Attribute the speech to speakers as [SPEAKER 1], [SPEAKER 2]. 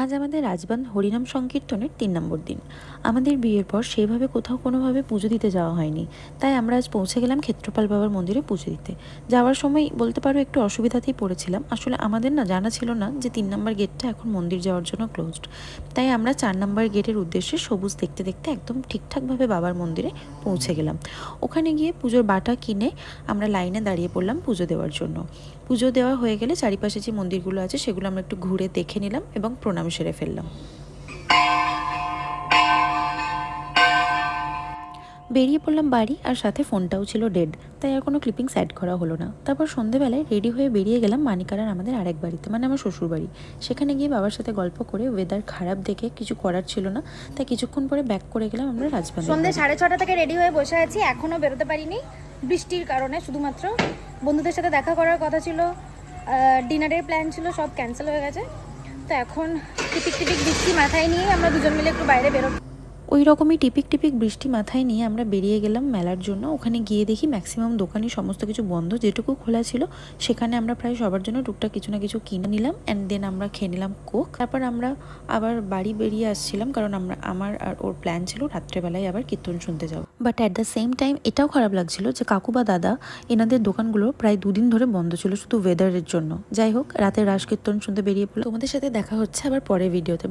[SPEAKER 1] আজ আমাদের রাজবান হরিনাম সংকীর্তনের তিন নম্বর দিন। আমাদের বিয়ের পর সেভাবে কোথাও কোনোভাবে পুজো দিতে যাওয়া হয়নি। তাই আমরা আজ পৌঁছে গেলাম ক্ষেত্রপাল বাবার মন্দিরে পুজো দিতে। যাওয়ার সময় বলতে পারো একটু অসুবিধাতেই পড়েছিলাম। আসলে আমাদের না জানা ছিল না যে তিন নম্বর গেটটা এখন মন্দির যাওয়ার জন্য ক্লোজড তাই আমরা চার নম্বর গেটের উদ্দেশ্যে সবুজ দেখতে দেখতে একদম ঠিকঠাকভাবে বাবার মন্দিরে পৌঁছে গেলাম। ওখানে গিয়ে পুজোর বাটা কিনে আমরা লাইনে দাঁড়িয়ে পড়লাম পুজো দেওয়ার জন্য। পুজো দেওয়া হয়ে গেলে চারিপাশে যে মন্দিরগুলো আছে সেগুলো আমরা একটু ঘুরে দেখে নিলাম এবং প্রণাম সেরে ফেললাম। বেরিয়ে পড়লাম বাড়ি আর সাথে ফোনটাও ছিল ডেড তাই আর কোনো ক্লিপিং অ্যাড করা হলো না। তারপর সন্ধেবেলায় রেডি হয়ে বেরিয়ে গেলাম মানিকারার আমাদের আরেক বাড়িতে মানে আমার শ্বশুর বাড়ি সেখানে গিয়ে বাবার সাথে গল্প করে ওয়েদার খারাপ দেখে কিছু করার ছিল না তাই কিছুক্ষণ পরে ব্যাক করে গেলাম আমরা রাজবাড়ি
[SPEAKER 2] সন্ধ্যে সাড়ে ছটা থেকে রেডি হয়ে বসে আছি এখনও বেরোতে পারিনি। বৃষ্টির কারণে শুধুমাত্র বন্ধুদের সাথে দেখা করার কথা ছিল ডিনারের প্ল্যান ছিল সব ক্যান্সেল হয়ে গেছে। তো এখন টিপিক টিপিক দিচ্ছি মাথায় নিয়ে আমরা দুজন মিলে একটু বাইরে বেরোবো
[SPEAKER 1] ওই রকমই টিপিক টিপিক বৃষ্টি মাথায় নিয়ে আমরা বেরিয়ে গেলাম মেলার জন্য। ওখানে গিয়ে দেখি ম্যাক্সিমাম দোকানই সমস্ত কিছু বন্ধ। যেটুকু খোলা ছিল, সেখানে আমরা প্রায় সবার জন্য টুকটাক কিছু না কিছু কিনে নিলাম অ্যান্ড দেন আমরা খেয়ে নিলাম কোক তারপর আমরা আবার বাড়ি বেরিয়ে আসছিলাম কারণ আমরা, আমার আর ওর প্ল্যান ছিল রাত্রেবেলায় আবার কীর্তন শুনতে যাও but at the same time এটাও খারাপ লাগছিল যে কাকু বা দাদা এনাদের দোকানগুলো প্রায় দুদিন ধরে বন্ধ ছিল শুধু ওয়েদারের জন্য। যাই হোক, রাতে রাস কীর্তন শুনতে বেরিয়ে পড়ল তোমাদের সাথে দেখা হচ্ছে আবার পরে ভিডিওতে